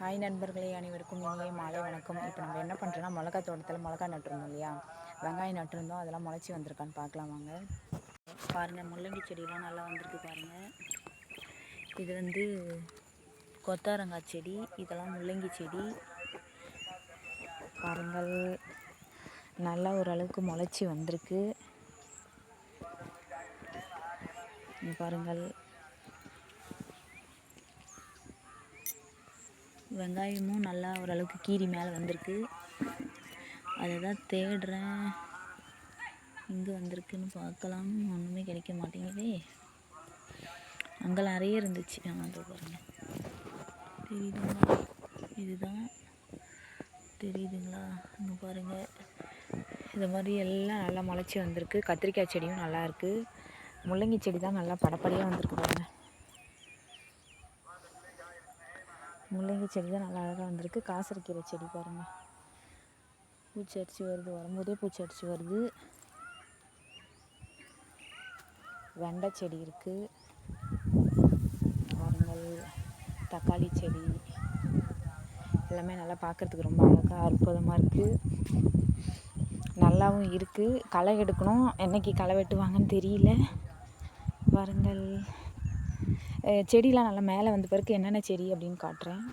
Hi நண்பர்களே அனைவருக்கும் இனிய மாலை வணக்கம். இப்போ நம்ம என்ன பண்ணுறோன்னா மிளகா தோட்டத்தில் மிளகா நட்டுருந்தோம் இல்லையா? வெங்காயம் நட்டுருந்தோம். அதெல்லாம் முளைச்சி வந்திருக்கான்னு பார்க்கலாம் வாங்க. பாருங்கள் முள்ளங்கி செடியெலாம் நல்லா வந்திருக்கு பாருங்கள் இது வந்து கொத்தாரங்காய் செடி இதெல்லாம் முள்ளங்கி செடி. பாருங்கள் நல்லா ஓரளவுக்கு முளைச்சி வந்திருக்கு. பாருங்கள் வெங்காயமும் நல்லா ஓரளவுக்கு கீரி மேலே வந்திருக்கு. அதை தான் தேடுறேன். எங்கே வந்திருக்குன்னு பார்க்கலாம். ஒன்றுமே கிடைக்க மாட்டேங்குதே. அங்கே நிறைய இருந்துச்சு. ஆ அதோ பாருங்கள் தெரியுதுங்களா? இதுதான். தெரியுதுங்களா? இங்கே பாருங்கள் இது மாதிரி எல்லாம் நல்லா முளைச்சி வந்திருக்கு. கத்திரிக்காய் செடியும் நல்லா இருக்குது முள்ளங்கி செடி தான் நல்லா படப்படியாக வந்திருக்கு பாருங்கள் முள்ளங்கி செடி தான் நல்லா அழகாக வந்திருக்கு. காசரக்கீரை செடி பாருங்கள் பூச்சி அடிச்சு வருது. வரும்போதே பூச்சி அடிச்சு வருது. வெண்டை செடி இருக்குது மரங்கள் தக்காளி செடி. எல்லாமே நல்லா பார்க்குறதுக்கு ரொம்ப அழகாக அற்புதமாக இருக்குது நல்லாவும் இருக்குது களை எடுக்கணும். என்றைக்கு களை வெட்டுவாங்கன்னு தெரியல. பாருங்கள் செடிலாம் நல்லா மேலே வந்த பிறகு என்னென்ன செடி அப்படின்னு காட்டுறேன்.